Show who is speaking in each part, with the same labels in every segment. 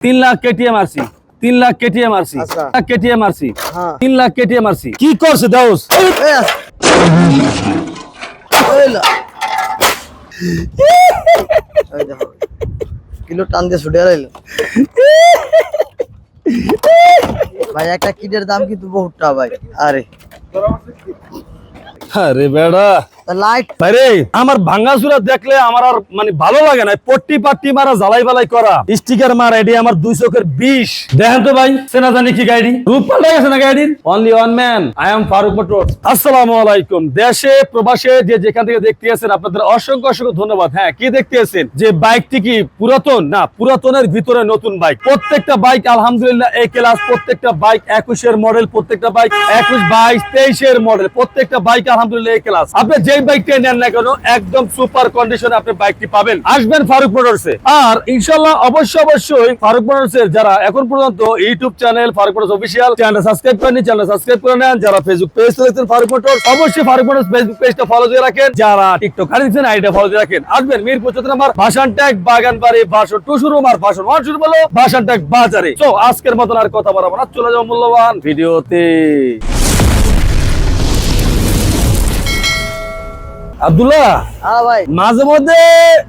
Speaker 1: তিন lakh KTM RC তিন lakh KTM RC
Speaker 2: আচ্ছা।
Speaker 1: লাখ কেটিএম আরসি
Speaker 2: হ্যাঁ।
Speaker 1: তিন লাখ কেটিএম আরসি কি করছে
Speaker 2: দেখো। কিলো টান দিয়ে ছুটে আইলো ভাই একটা কিটের দাম কিন্তু বহুতটা ভাই আরে
Speaker 1: আরে বেড়া মানে দেশে, প্রবাসে যে যেখান থেকে দেখতে আছেন আপনাদের অসংখ্য অসংখ্য ধন্যবাদ। হ্যাঁ কি দেখতে আছেন যে বাইকটি কি পুরাতন? না, পুরাতনের ভিতরে নতুন বাইক। প্রত্যেকটা বাইক, আলহামদুলিল্লাহ এই ক্লাস প্রত্যেকটা বাইক একুশের মডেল প্রত্যেকটা বাইক একুশ বাইশ তেইশের মডেল প্রত্যেকটা বাইক, আলহামদুলিল্লাহ এই ক্লাস আপনি যেই বাইকটা নেন না কেন, একদম সুপার কন্ডিশনে আপনি বাইকটি পাবেন। আসবেন ফারুক মোটরসে আর ইনশাল্লাহ অবশ্যই অবশ্যই ফারুক মোটরসের যারা এখন পর্যন্ত YouTube channel Faruk Motors official channel subscribe করেনি চ্যানেল সাবস্ক্রাইব করে নেন। যারা ফেসবুক পেজ দেখছেন ফারুক মোটরস, অবশ্যই ফারুক মোটরস ফেসবুক পেজটা ফলো দিয়ে রাখেন। যারা টিকটক দিচ্ছেন আইডিয়া ফলো দিয়ে রাখেন। আসবেন মিরপুর চৌদ্দ নম্বর ভাষান ট্যাগ বাগান বাড়ি ভাষণ টু শুরু আর ভাষণ ওয়ান শুরু বলো ভাষান ট্যাগ বাজারে। তো আজকের মতন আর কথা বলব না, চলে যাও মূল্যবান ভিডিওতে। আব্দুল্লাহ
Speaker 2: ভাই।
Speaker 1: মাঝে মধ্যে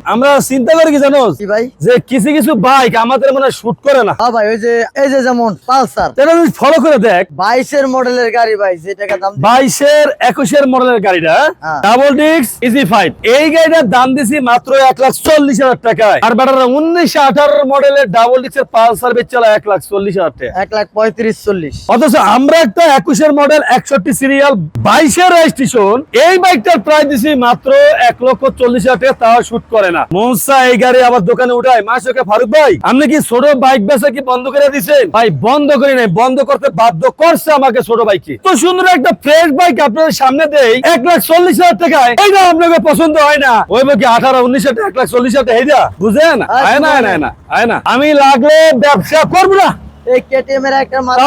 Speaker 1: আমরা চিন্তা করি কি জানোস?
Speaker 2: ভাই?
Speaker 1: যে কিছু কিছু বাইক আমাদের মনে শুট করে না।
Speaker 2: ভাই ওই যে এই যে যেমন পালসার।
Speaker 1: তাহলে তুই ফলো করে দেখ।
Speaker 2: বাইশের মডেলের গাড়ি ভাই যে টাকা দাম দিয়ে-
Speaker 1: বাইশের একুশের মডেলের গাড়িটা। ডাবল ডিক্স ইজি ফাইভ এই গাড়িটার দাম দিছি মাত্র এক লাখ চল্লিশ হাজার টাকায়। আর বেটার উনিশশো আঠারো মডেলের ডাবল ডিক্সের পালসার বেচালা এক লাখ চল্লিশ হাজার টাকা।
Speaker 2: এক লাখ পঁয়ত্রিশ চল্লিশ।
Speaker 1: অথচ আমরা একটা একুশের মডেল একষট্টি সিরিয়াল বাইশের রেজিস্ট্রেশন এই বাইকটার প্রাইস দিছি মাত্র এক লক্ষ চল্লিশ হাজার টাকা তাও শুট করে না। মনসা এই গাড়ি আবার দোকানে উঠায়। মাসকে ফারুক ভাই আপনি কি ছোট বাইক বেচা কি বন্ধ করে দিছেন? ভাই বন্ধ করি নাই। বন্ধ করতে বাধ্য করছে আমাকে ছোট বাইকে তো সুন্দর একটা ফ্রেশ বাইক আপনাদের সামনে দেই এক লাখ চল্লিশ হাজার টাকায়। এইটা আপনাকে পছন্দ হয় না। ওই বাকি আঠারো উনিশ হাজার এক লাখ চল্লিশ হাজার টাকা এইটা বুঝেন? আয় না আয় না, আয় না আমি লাগলে ব্যবসা করব না।
Speaker 2: এই কেটিএম এর একটা মাত্র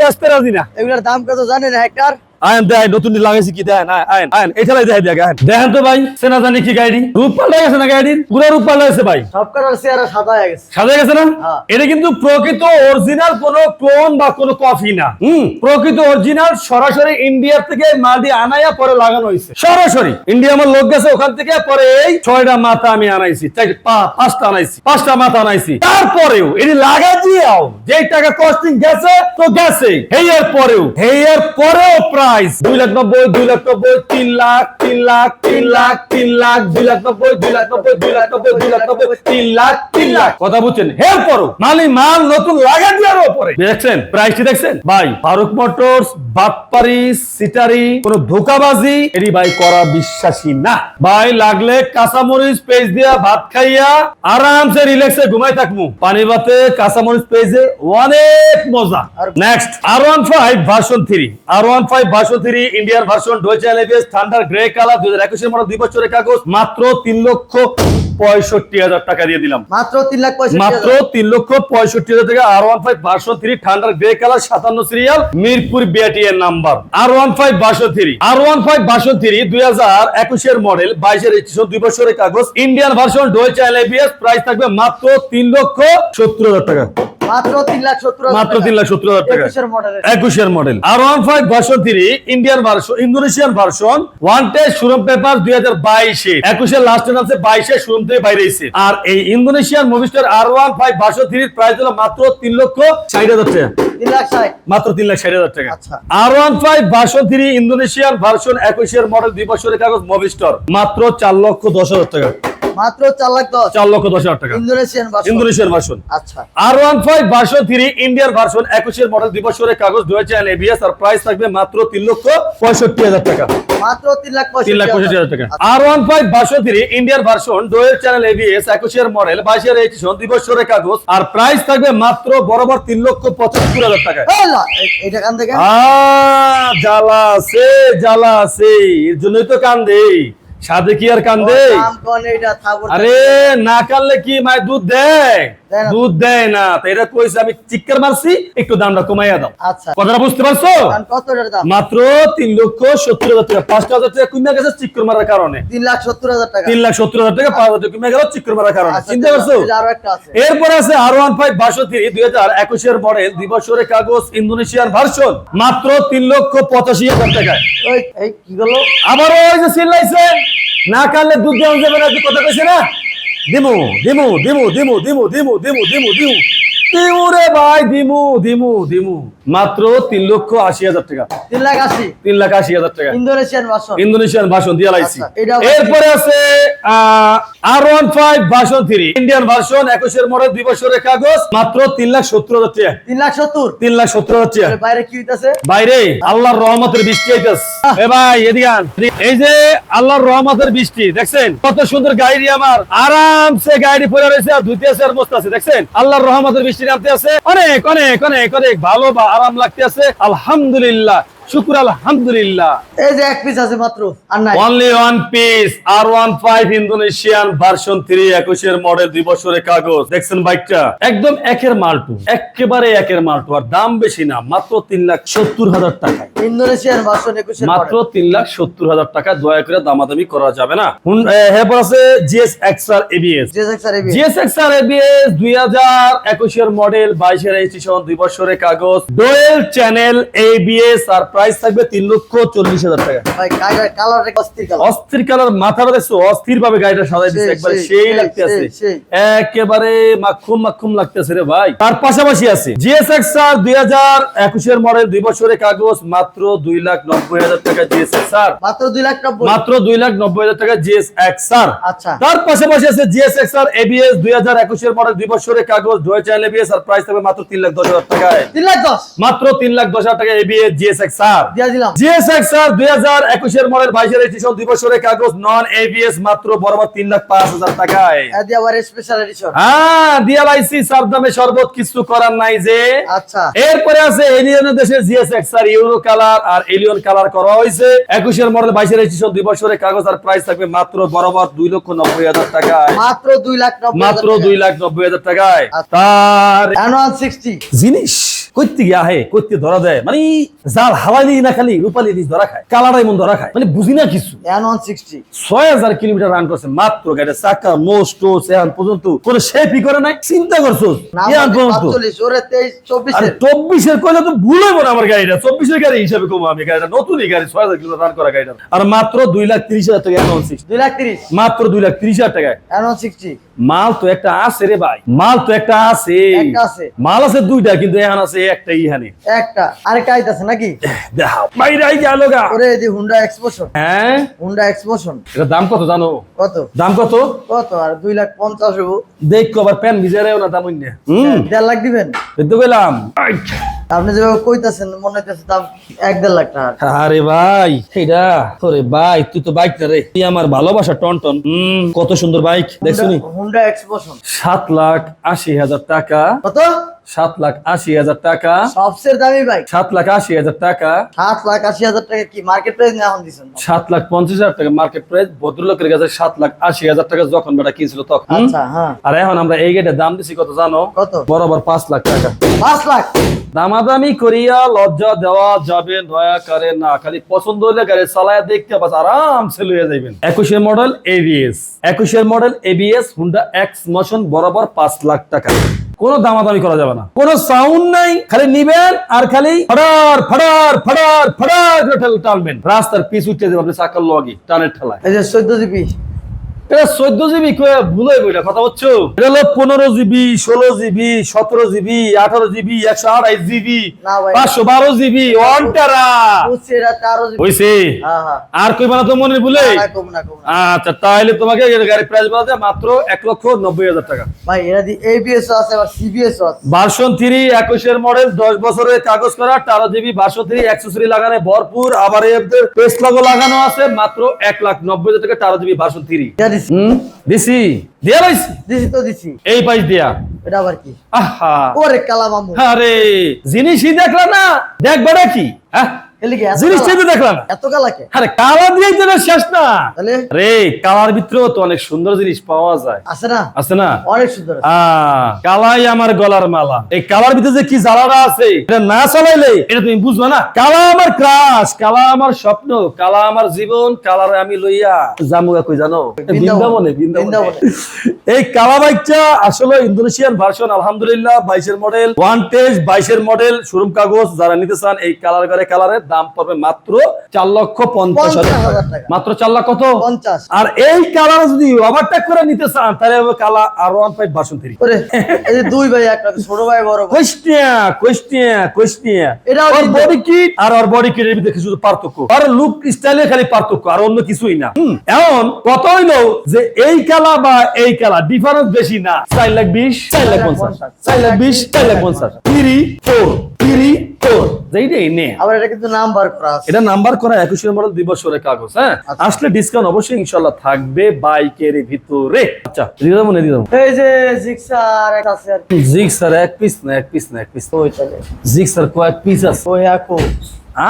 Speaker 1: ব্যস্ত রাজি না।
Speaker 2: এগুলোর দাম কত জানেন হেক্টর
Speaker 1: আয়ন নতুন লাগাইছি কি দেন আয়ন আয়ন এটা দেখাই দেখ আয়ন দেখেন তো ভাই সেনা জানি কি গাড়ি? রূপ পাল্টা গেছে না গাড়ির? পুরো রূপ পাল্টা গেছে ভাই।
Speaker 2: সব করার চেহারা সাদা হয়ে গেছে।
Speaker 1: সাজা গেছে না?
Speaker 2: হ্যাঁ।
Speaker 1: এটা কিন্তু প্রকৃত অরিজিনাল কোন ক্লোন বা কোন কফি না। হুম। প্রকৃত অরিজিনাল সরাসরি ইন্ডিয়া থেকে মাল দিয়ে আনাইয়া পরে লাগানো হয়েছে সরাসরি। ইন্ডিয়া আমার লোক গেছে ওখান থেকে পরে এই ছয়টা মাথা আমি আনাইছি পাঁচটা আনাইছি পাঁচটা মাথা আনাইছি। তারপরেও এটি লাগা দিয়েও যে টাকা কস্টিং গেছে তো গেছে হেয়ার পরেও হেয়ার পরেও প্রাইস দুই লাখ নব্বই দুই লাখ নব্বই তিন লাখ তিন লাখ তিন লাখ তিন লাখ দুই লাখ নব্বই দুই লাখ নব্বই দুই লাখ নব্বই দুই লাখ নব্বই তিন লাখ তিন লাখ। কথা বুঝছেন? হের পরও মালি মাল নতুন লাগা দেওয়ার উপরে। দেখছেন? প্রাইসটি দেখছেন? ভাই ফারুক মোটরস বাটপারি সিটারি কোন ধোকাবাজি এটি ভাই করা বিশ্বাসী না। ভাই লাগলে কাঁচামরিচ পেজ দিয়া ভাত খাইয়া আরামসে রিল্যাক্সে ঘুমাই থাকব পানি ভাতে কাঁচামরিচ পেজে অনেক মজা। Next R one five version three R one five version three version dual channel ABS thunder grey colour দুই হাজার একুশের মডেল দুই বছরের কাগজ মাত্র তিন লক্ষ পঁয়ষট্টি হাজার টাকা দিয়ে দিলাম।
Speaker 2: মাত্র তিন লাখ
Speaker 1: মাত্র তিন লক্ষ পঁয়ষট্টি হাজার টাকা R one five version three thunder grey colour সাতান্ন সিরিয়াল মিরপুর বিআটি এর number R one five version three R one five version three দুই হাজার একুশের মডেল বাইশের দুই বছরের কাগজ Indian version dual channel ABS price থাকবে মাত্র তিন লক্ষ সত্তর হাজার টাকা।
Speaker 2: মাত্র তিন লাখ সত্তর হাজার টাকা।
Speaker 1: তিন লাখ সত্তর হাজার টাকা।
Speaker 2: একুশের
Speaker 1: model R one five version three Indian version Indonesian version one test showroom paper দুই হাজার বাইশে। একুশের লাস্টের নামছে বাইশে শোরুম থেকে বাইরে আর এই ইন্দোনেশিয়ান মুভিস্টার আর ওয়ান ফাইভ ভার্সন থ্রির প্রাইস হলো মাত্র তিন লক্ষ ষাট হাজার টাকা। মাত্র তিন লাখ ষাট হাজার টাকা।
Speaker 2: আচ্ছা।
Speaker 1: R one five version three Indonesian version একুশের মডেল দুই বছরের কাগজ মুভিস্টার মাত্র চার লক্ষ দশ হাজার টাকা।
Speaker 2: মাত্র চার লাখ দশ।
Speaker 1: চার লক্ষ দশ হাজার টাকা।
Speaker 2: ইন্দোনেশিয়ান বাস
Speaker 1: ইন্দোনেশিয়ান ভার্সন
Speaker 2: আচ্ছা।
Speaker 1: R one five version three Indian version একুশের মডেল দুই বছরের কাগজ রয়েছে এবিএস আর প্রাইস থাকবে মাত্র তিন লক্ষ পঁয়ষট্টি হাজার টাকা।
Speaker 2: মাত্র তিন লাখ
Speaker 1: তিন লাখ পঁয়ষট্টি হাজার টাকা।
Speaker 2: আচ্ছা।
Speaker 1: R one five version three Indian version dual channel ABS একুশের মডেল বাইশের রেজিস্ট্রেশন দুই বছরের কাগজ আর প্রাইস থাকবে মাত্র বরাবর তিন লক্ষ পঁচাত্তর হাজার টাকা।
Speaker 2: এইটা কান থেকে?
Speaker 1: আহ, জ্বালা আছে জ্বালা আছে এর জন্যই তো কান্দে সাদে কি আর কান্দে আরে না কানলে কি মায় দুধ দেয়। দুধ দেয় না তো এটা কইছে আমি চিৎকার মারছি একটু দামটা কমাইয়া দাও।
Speaker 2: আচ্ছা।
Speaker 1: কথাটা বুঝতে পারছ? মাত্র তিন লক্ষ সত্তর হাজার টাকা। পাঁচটা হাজার টাকা কমে গেছে চিক্কর মারার কারণে।
Speaker 2: তিন লাখ সত্তর হাজার টাকা।
Speaker 1: তিন লাখ সত্তর হাজার টাকা পাঁচ হাজার কমে গেল চিক্কর মারার কারণে।
Speaker 2: আচ্ছা,
Speaker 1: চিন্তা করছ
Speaker 2: একটা আছে
Speaker 1: এরপরে আছে আর ওয়ান ফাইভ বাষট্টি দুই হাজার একুশের মডেল দুই বছরের কাগজ ইন্দোনেশিয়ার ভার্সন মাত্র তিন লক্ষ পঁচাশি হাজার টাকায়।
Speaker 2: কি হলো
Speaker 1: আবার ওই যে চিল্লাইছে না কানলে দুধ দেওয়া যাবে না কথা কইছে না? দিমু দিমু দিমু দিমু দিমু দিমু দিমু দিমু দিমু। দিমু রে ভাই দিমু দিমু দিমু। মাত্র তিন লক্ষ আশি হাজার টাকা।
Speaker 2: তিন লাখ আশি।
Speaker 1: তিন লাখ আশি হাজার টাকা।
Speaker 2: ইন্দোনেশিয়ান ভাষণ
Speaker 1: ইন্দোনেশিয়ান ভাষণ দিয়ে লাইছি।
Speaker 2: আচ্ছা,
Speaker 1: এরপরে আছে R one five three Indian version একুশের মডেল দুই বছরের কাগজ মাত্র তিন লাখ সত্তর হাজার টাকা।
Speaker 2: তিন লাখ সত্তর?
Speaker 1: তিন লাখ সত্তর হাজার টাকা।
Speaker 2: বাইরে কি হইতাছে?
Speaker 1: বাইরে আল্লাহর রহমতের বৃষ্টি হইতেছে। এ ভাই এদিকে এই যে আল্লাহর রহমতের বৃষ্টি দেখছেন? কত সুন্দর গাড়ি আমার। আরামসে গাড়ি পরে রয়েছে আর ধুতে আছে আর মস্ত আছে দেখছেন? আল্লাহর রহমতের বৃষ্টি নামতে আছে। অনেক অনেক অনেক অনেক ভালো বা আরাম লাগতে আছে। আলহামদুলিল্লাহ। শুকুর আলহামদুলিল্লাহ।
Speaker 2: এই যে এক পিস আছে মাত্র আর নাই।
Speaker 1: Only one piece R one five Indonesian version three একুশের মডেল দুই বছরের কাগজ। দেখছেন বাইকটা? একদম একের মালটু একেবারে একের মালটু আর দাম বেশি না মাত্র তিন লাখ সত্তর হাজার টাকায়।
Speaker 2: ইন্দোনেশিয়ান ভাষণ একুশের
Speaker 1: মাত্র তিন লাখ সত্তর হাজার টাকা দয়া করে দামাদামি করা যাবে না। এ, এরপর আছে G S X R ABS
Speaker 2: যে sir A B
Speaker 1: G S X R ABS দুই হাজার একুশের মডেল বাইশের রেজিস্ট্রেশন দুই বছরের কাগজ। ডোয়েল চ্যানেল এবিএস আর প্রাইস থাকবে তিন লক্ষ চল্লিশ হাজার টাকা।
Speaker 2: অস্থির কালার
Speaker 1: মাথাটা দেখছ? অস্থির ভাবে গাড়িটা সাজাই দিচ্ছে একবারে
Speaker 2: সেই,
Speaker 1: সেই
Speaker 2: সেই,
Speaker 1: লাগতে আছে
Speaker 2: সেই, সেই।
Speaker 1: একেবারে মাখুম মাখুম লাগতেছে রে ভাই। তার পাশাপাশি আছে জিএসএক্স আর দুই হাজার একুশের মডেল দুই বছরের কাগজ মাত্র দুই লাখ নব্বই হাজার টাকা জিএসএক্স আর
Speaker 2: মাত্র দুই লাখ নব্বই।
Speaker 1: মাত্র দুই লাখ নব্বই হাজার টাকা জিএসএক্স আর
Speaker 2: আচ্ছা।
Speaker 1: তার পাশাপাশি আছে জিএসএক্স আর এবিএস দুই হাজার একুশের মডেল দুই বছরের কাগজ এবিএস আর প্রাইস থাকবে মাত্র তিন লাখ দশ হাজার টাকায়।
Speaker 2: তিন লাখ দশ।
Speaker 1: মাত্র তিন লাখ দশ হাজার টাকা এবিএস জিএসএক্স আর
Speaker 2: দিয়া
Speaker 1: জিএসএক্স আর দুই হাজার একুশের মডেল বাইশের এডিশন দুই বছরের কাগজ নন এবিএস মাত্র বরাবর তিন লাখ পাঁচ হাজার টাকায়।
Speaker 2: স্পেশাল এডিশন
Speaker 1: হ্যাঁ ডিএলআইসি সার দামে শরবত কিছু করার নাই যে।
Speaker 2: আচ্ছা।
Speaker 1: এরপরে আছে এলিয়নের দেশের G S X euro colour আর এলিয়ন কালার করা হয়েছে। একুশের মডেল বাইশের এডিশন দুই বছরের কাগজ আর প্রাইস থাকবে মাত্র বরাবর দুই লক্ষ নব্বই হাজার টাকায়।
Speaker 2: মাত্র দুই লাখ
Speaker 1: মাত্র দুই লাখ নব্বই হাজার টাকায়।
Speaker 2: আচ্ছা।
Speaker 1: তার জিনিস। কইতে গিয়া হে কইতে ধরা দেয়। মানে জাল হাওয়ালি না খালি রূপালি জিনিস ধরা খায় কালারাই মন ধরা খায়। মানে বুঝি না কিছু। ছয় হাজার কিলোমিটার রান করছে মাত্র গাড়িটা চাকা মোস্ট এখন পর্যন্ত কোন শেপই করে নাই। চিন্তা করছ এখন পর্যন্ত। চব্বিশের। কইলে তো ভুল হইব না আমার গাড়িটা চব্বিশের গাড়ি হিসাবে কমো আমি গাড়িটা নতুনই গাড়ি ছয় হাজার কিলোমিটার রান করা গাড়িটা। আর মাত্র দুই লাখ তিরিশ হাজার টাকা অ্যানাউন্স
Speaker 2: দুই লাখ তিরিশ।
Speaker 1: মাত্র দুই লাখ তিরিশ হাজার টাকায়।
Speaker 2: অ্যানুয়াল সিক্সটি
Speaker 1: মাল তো একটা আছে রে ভাই মাল তো একটা আছে।
Speaker 2: একটা আছে।
Speaker 1: মাল আছে দুইটা কিন্তু এখন আছে একটা ইহানে।
Speaker 2: একটা আরেকটা আইতাছে নাকি?
Speaker 1: দেখাও। বাইরে আই গেল গা
Speaker 2: ওরে এদি হুন্ডা এক্সপোশন
Speaker 1: হ্যাঁ?
Speaker 2: হুন্ডা এক্সপোশন
Speaker 1: এটা দাম কত জানো?
Speaker 2: কত?
Speaker 1: দাম কত?
Speaker 2: কত? আর দুই লাখ পঞ্চাশ হব
Speaker 1: দেখ আবার প্যান ভিজারেও না দাম অন্য হুম?
Speaker 2: দেড় লাখ দিবেন।
Speaker 1: তো কইলাম।
Speaker 2: আপনি যেভাবে কইতাছেন মনে হইতেছে দাম এক দেড় লাখ টাকা
Speaker 1: আরে ভাই এটা তোরে ভাই তুই তো বাইক না রে। তুই আমার ভালোবাসা টন টন। হুম কত সুন্দর বাইক। দেখছ
Speaker 2: হুন্ডা এক্সপোশন
Speaker 1: সাত লাখ আশি হাজার টাকা।
Speaker 2: কত?
Speaker 1: সাত লাখ আশি হাজার টাকা।
Speaker 2: সবচেয়ে দামি বাইক।
Speaker 1: সাত লাখ আশি হাজার টাকা।
Speaker 2: সাত লাখ আশি হাজার টাকা কি মার্কেট প্রাইস এখন দিচ্ছেন
Speaker 1: সাত লাখ পঞ্চাশ হাজার টাকা মার্কেট প্রাইস ভদ্রলোকের কাছে সাত লাখ আশি হাজার টাকা যখন বেটা কিনছিল তখন।
Speaker 2: আচ্ছা হ্যাঁ।
Speaker 1: আর এখন আমরা এই গেটে দাম দিছি কত জানো?
Speaker 2: কত?
Speaker 1: বরাবর পাঁচ লাখ টাকা।
Speaker 2: পাঁচ লাখ?
Speaker 1: দামাদামি করিয়া লজ্জা দেওয়া যাবে দয়া করে না খালি পছন্দ হলে গাড়ি চালায় দেখতে বাস আরাম সে লইয়া যাইবেন। একুশের মডেল এবিএস একুশের model ABS Honda X motion বরাবর পাঁচ লাখ টাকা। কোনো দামাদামি করা যাবে না। কোনো সাউন্ড নাই, খালি নিবেন আর খালি ফড়ার ফড়ার ফড়ার ফড়ার টালবেন। রাস্তার পিছ উঠতে দেবেন আপনি লগে, টানের ঠেলায়।
Speaker 2: এই যে চোদ্দ
Speaker 1: এটা চোদ্দ জিবি ভুল এটা কথা বলছো এটা হলো পনেরো জিবি ষোলো জিবি সতেরো জিবি আঠারো জিবি একশো আড়াইশ জিবি পাঁচশো বারো জিবি ওয়ান টেরা। হইছে
Speaker 2: হ্যাঁ হ্যাঁ।
Speaker 1: আর কই বানা তো মনে ভুলে? আচ্ছা তাহলে তোমাকে প্রাইস বলা যায় মাত্র এক লক্ষ নব্বই হাজার টাকা।
Speaker 2: ভাই এরা দি এবিএস আছে আবার সিবিএস আছে।
Speaker 1: ভার্সন থ্রি একুশের মডেল দশ বছরের কাগজ করা তেরো জিবি ভার্সন থ্রি অ্যাক্সেসরি লাগানো ভরপুর আবার এদের পেস্ট লগো লাগানো আছে মাত্র এক লাখ নব্বই হাজার টাকা তেরো জিবি ভার্সন থ্রি।
Speaker 2: দিছি।
Speaker 1: হুম? দিছি। দিয়া লাইছি
Speaker 2: দিছি তো দিছি।
Speaker 1: এই পাইস দিয়া।
Speaker 2: এটা আবার কি?
Speaker 1: আহা।
Speaker 2: ওরে কালা মামু
Speaker 1: আরে জিনিসই দেখলা না। দেখবা কি? হ্যাঁ? জিনিসটাই তো দেখলাম।
Speaker 2: এত কালাকে
Speaker 1: আরে কালার দিয়েই তো শেষ না। রে কালার ভিতরেও তো অনেক সুন্দর জিনিস পাওয়া যায়।
Speaker 2: আছে না?
Speaker 1: আছে না?
Speaker 2: অনেক সুন্দর
Speaker 1: কালাই আমার গলার মালা। এই কালার ভিতরে যে কি জ্বালাটা আছে এটা না চালাইলে এটা তুমি বুঝবে না? কালা আমার ক্রাশ কালা আমার স্বপ্ন কালা আমার জীবন কালারে আমি লইয়া জামুগা কই জানো? বৃন্দাবনে। এই কালা বাইকটা আসলে ইন্দোনেশিয়ান ভার্সন আলহামদুলিল্লাহ বাইশের মডেল ওয়ান টেস্ট বাইশের মডেল শোরুম কাগজ যারা নিতে চান এই কালার করে কালারের দাম পড়বে মাত্র চার লক্ষ পঞ্চাশ হাজার মাত্র চার লাখ কত?
Speaker 2: পঞ্চাশ।
Speaker 1: আর এই কালার যদি ওভারটেক করে নিতে চান তাহলে হবে কালা R one five version three
Speaker 2: দুই ভাই একটা ছোট ভাই বড়
Speaker 1: কোশ্চিয়া কোশ্চিয়া কোশ্চিয়া
Speaker 2: এটাও
Speaker 1: ওর বডি কিট আর ওর বডি কিটের ভিতরে কিছু পার্থক্য। আর লুক স্টাইলে খালি পার্থক্য আর অন্য কিছুই না। এখন কত হইল যে এই কালা বা এই কালা ডিফারেন্স বেশি না। চার লাখ বিশ চার লাখ পঞ্চাশ। চার লাখ বিশ চার লাখ পঞ্চাশ। থ্রি ফোর থ্রি ফোর যেইটাই নে
Speaker 2: আবার এটা কিন্তু নাম্বার করা
Speaker 1: এটা নাম্বার করা একুশের মডেল দুই বছরের কাগজ হ্যাঁ?
Speaker 2: আচ্ছা।
Speaker 1: আসলে ডিসকাউন্ট অবশ্যই ইনশাল্লাহ থাকবে বাইকের ভিতরে। আচ্ছা দিয়ে দেবো না দিয়ে দেবো।
Speaker 2: এই যে জিক্সার একটা আছে
Speaker 1: স্যার এক পিস না এক পিস না এক পিস
Speaker 2: ওই তাহলে
Speaker 1: জিগ স্যার কয়েক পিস আছে।
Speaker 2: ওই আকো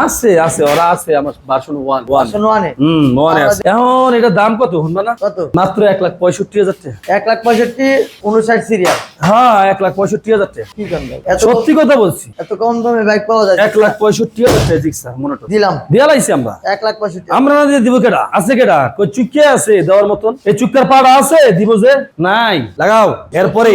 Speaker 1: আছে আছে ওরা আছে আমার ভার্সন ওয়ান ওয়ান
Speaker 2: শোনো আনে
Speaker 1: হুম ওয়ানে আছে। এখন এটা দাম কত? শুনবা না?
Speaker 2: কত?
Speaker 1: মাত্র এক লাখ পঁয়ষট্টি হাজার টাকা।
Speaker 2: এক লাখ পঁয়ষট্টি উনষাট সিরিয়াল
Speaker 1: হ্যাঁ এক লাখ পঁয়ষট্টি হাজার টাকা।
Speaker 2: কি কম
Speaker 1: সত্যি কথা বলছি।
Speaker 2: এত কম দামে বাইক পাওয়া যায়?
Speaker 1: এক লাখ পঁয়ষট্টি হাজার টাকা জিগ স্যার মনে
Speaker 2: দিলাম।
Speaker 1: দিয়া লাইছি আমরা।
Speaker 2: এক লাখ পঁয়ষট্টি।
Speaker 1: আমরা না দিয়ে দিব কেডা? আছে কেডা? কই চুক্কে আছে দেওয়ার মতন। এই চুক্কার পাড়া আছে? দিব যে? নাই। লাগাও। এরপরে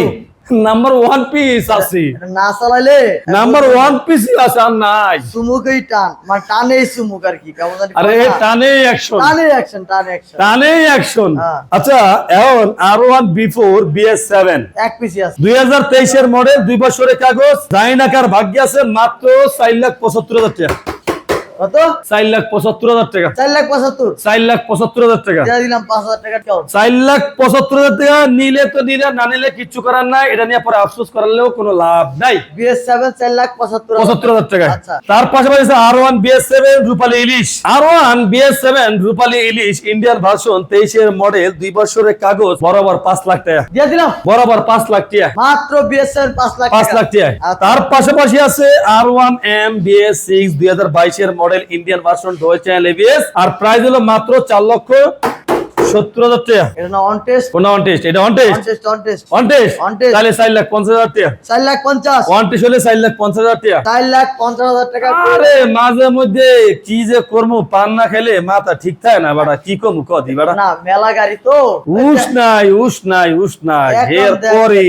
Speaker 1: নাম্বার ওয়ান পিস আছে।
Speaker 2: না চালাইলে
Speaker 1: নাম্বার ওয়ান পিস আছে আর নাই।
Speaker 2: সুমুকই টান। মানে টানেই সুমুক আর কি
Speaker 1: আরে
Speaker 2: কথা?
Speaker 1: টানে অ্যাকশন
Speaker 2: টানে অ্যাকশন টানে অ্যাকশন
Speaker 1: টানে অ্যাকশন। আচ্ছা এখন R one before B S seven
Speaker 2: এক পিসি আছে।
Speaker 1: দুই হাজার তেইশের মডেল দুই বছরের কাগজ। জাইনাকার ভাগ্য আছে মাত্র চার লাখ পঁচাত্তর হাজার টাকা।
Speaker 2: কত?
Speaker 1: চার লাখ পঁচাত্তর হাজার টাকা।
Speaker 2: চার লাখ পঁচাত্তর।
Speaker 1: চার লাখ পঁচাত্তর হাজার টাকা।
Speaker 2: দিলাম পাঁচ হাজার টাকা
Speaker 1: চার লাখ পঁচাত্তর হাজার টাকা নিলে তো নিলে না নিলে কিচ্ছু করার নাই। এটা নিয়ে পরে আফসোস করালেও কোনো লাভ নাই।
Speaker 2: বিএস সেভেন চার লাখ পঁচাত্তর
Speaker 1: পঁচাত্তর হাজার টাকা।
Speaker 2: আচ্ছা।
Speaker 1: তার পাশাপাশি R one B S seven রূপালী ইলিশ। R one B S seven রূপালী ইলিশ ইন্ডিয়ান ভার্সন তেইশের মডেল দুই বছরের কাগজ বরাবর পাঁচ লাখ টাকা।
Speaker 2: দিয়ে দিলাম।
Speaker 1: বরাবর পাঁচ লাখ টাকা।
Speaker 2: মাত্র বিএস সেভেন পাঁচ লাখ
Speaker 1: পাঁচ। লাখ টাকা।
Speaker 2: আচ্ছা।
Speaker 1: তার পাশাপাশি আছে R one M B S six দুই হাজার বাইশের model Indian version channel ABS আর প্রাইস হলো মাত্র চার লক্ষ সত্তর হাজার টাকা।
Speaker 2: এটা না অন টেস্ট
Speaker 1: কোন অন টেস্ট এটা on test
Speaker 2: on test on test
Speaker 1: on test তাহলে চার লাখ পঞ্চাশ হাজার টাকা।
Speaker 2: চার লাখ পঞ্চাশ।
Speaker 1: ওয়ান টেস্ট হলে চার লাখ পঞ্চাশ হাজার টাকা।
Speaker 2: চার লাখ পঞ্চাশ হাজার টাকা
Speaker 1: আরে মাঝে মধ্যে কি যে করব পান না খেলে মাথা ঠিক থাকে না বাড়া কি কমু কদি বাড়া?
Speaker 2: না মেলা গাড়ি তো।
Speaker 1: উস নাই উস নাই উস নাই এর পরে।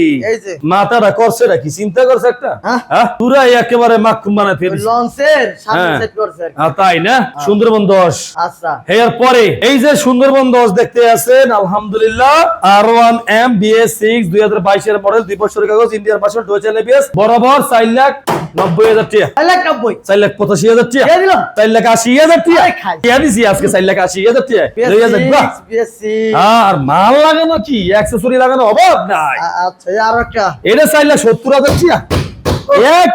Speaker 1: মাথাটা করছে কি? চিন্তা করছে একটা?
Speaker 2: হ্যাঁ?
Speaker 1: হ্যাঁ? পুরাই একেবারে মাকুম বানায় ফেলিস
Speaker 2: লঞ্চের সামনে
Speaker 1: হ্যাঁ।
Speaker 2: সেট করছে আর কি।
Speaker 1: আর তাই না? সুন্দরবন দশ।
Speaker 2: আচ্ছা।
Speaker 1: এর পরে। এই যে সুন্দরবন দশ দেখতে আছেন আলহামদুলিল্লাহ। R one M B S six দুই হাজার বাইশের মডেল দুই বছরের কাগজ ভার্সন ডোয়েচেল এবিএস বরাবর চার লাখ নব্বই হাজার
Speaker 2: চার লাখ নব্বই।
Speaker 1: চার লাখ পঁচাশি হাজার টাকা। চার লাখ আশি হাজার টাকা। টিয়া দিছি আজকে চার লাখ আশি হাজার টাকা। লই হাজার বাহ।
Speaker 2: বিএসসি
Speaker 1: আর মাল লাগানো কি? অ্যাক্সেসরি লাগানো অভাব নাই।
Speaker 2: আচ্ছা এই আরও একটা।
Speaker 1: এটা চার লাখ সত্তর হাজার এ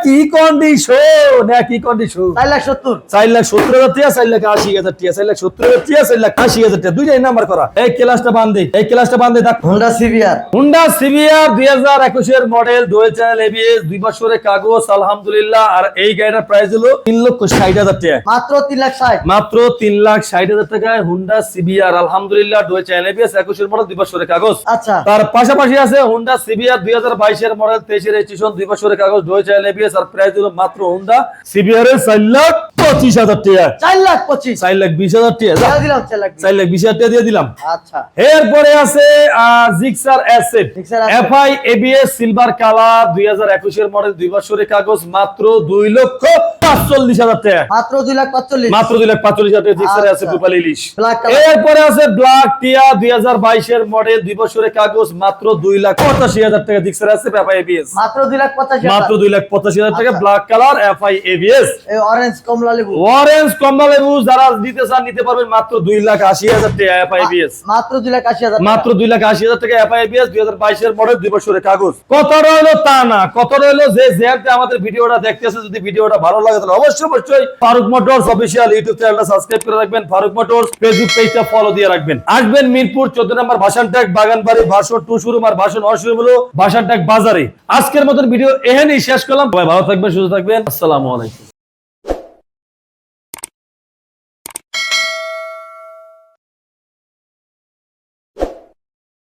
Speaker 1: কি কন্ডিশন কি কন্ডিশন
Speaker 2: চার লাখ সত্তর।
Speaker 1: চার লাখ সত্তর হাজার টাকা চার লাখ আশি হাজার টাকা চার লাখ সত্তর হাজার টাকা চার লাখ আশি হাজার টাকা দুইটাই নাম্বার করা। এই ক্লাসটা বান্ধে এই ক্লাসটা বান্ধে দেখ।
Speaker 2: হোন্ডা সিভিআর
Speaker 1: হুন্ডা সিভিআর দুই হাজার একুশের মডেল ডুয়েল চ্যানেল এবিএস দুই বছরের কাগজ আলহামদুলিল্লাহ। আর এই গাড়িটার প্রাইস হলো তিন লক্ষ ষাট হাজার টাকা
Speaker 2: মাত্র তিন লাখ ষাট।
Speaker 1: মাত্র তিন লাখ ষাট হাজার টাকায় হুন্ডা সিবিআর আলহামদুলিল্লাহ ডুয়েল চ্যানেল এবিএস একুশের মডেল দুই বছরের কাগজ।
Speaker 2: আচ্ছা।
Speaker 1: তার পাশাপাশি আছে হুন্ডা সিবিআর দুই হাজার বাইশের মডেল তেইশের রেজিস্ট্রেশন দুই বছরের কাগজ ডুয়েল চ্যানেল এবিএস আর প্রাইস হলো মাত্র হুন্ডা সিবিআর এর চার লাখ পঁচিশ হাজার টাকা।
Speaker 2: চার লাখ পঁচিশ।
Speaker 1: চার লাখ বিশ হাজার টাকা।
Speaker 2: দিলাম চার লাখ বিশ।
Speaker 1: হাজার টাকা দিয়ে দিলাম।
Speaker 2: আচ্ছা।
Speaker 1: এরপরে আছে Gixxer asset F I ABS silver colour দুই হাজার একুশের মডেল দুই বছরের কাগজ মাত্র দুই লক্ষ পাঁচচল্লিশ হাজার টাকা।
Speaker 2: মাত্র দুই লাখ পাঁচচল্লিশ।
Speaker 1: মাত্র দুই লাখ পাঁচচল্লিশ হাজার টাকা জিক্সার
Speaker 2: আচ্ছা।
Speaker 1: রূপালী ইলিশ
Speaker 2: ব্ল্যাক কালার
Speaker 1: এরপরে আছে ব্ল্যাক টিয়া দুই হাজার বাইশের মডেল দুই বছরের কাগজ মাত্র দুই লাখ পঁচাশি হাজার টাকা জিক্সার আছে এফআই এবিএস
Speaker 2: মাত্র দুই লাখ পঁচাশি
Speaker 1: মাত্র দুই লাখ পঁচাশি হাজার টাকা। Black colour F I ABS
Speaker 2: orange কমলা লেবু
Speaker 1: অরেঞ্জ কমলা লেবু যারা নিতে চান নিতে পারবেন মাত্র দুই লাখ আশি হাজার টাকা এফআই এবিএস
Speaker 2: মাত্র দুই লাখ আশি হাজার
Speaker 1: মাত্র দুই লাখ আশি হাজার টাকা এফআইবিএস দুই হাজার বাইশের মডেল দুই বছরের কাগজ। কত রইল তা না কত রইল যে যেতে আমাদের ভিডিওটা দেখতেছে যদি ভিডিওটা ভালো লাগে তাহলে অবশ্যই অবশ্যই ফারুক মোটরস অফিসিয়াল ইউটিউব চ্যানেলটা সাবস্ক্রাইব করে রাখবেন। ফারুক মোটরস ফেসবুক পেজটা ফলো দিয়ে রাখবেন। আসবেন মিরপুর চোদ্দ নম্বর ভাষণ ট্যাগ বাগানবাড়ি ভাষণ টু শোরুম আর ভাষণ শোরুম হলো ভাষণ ট্যাগ বাজারে। আজকের মতন ভিডিও এখানেই শেষ করলাম। ভালো থাকবেন সুস্থ থাকবেন। আসসালামু আলাইকুম।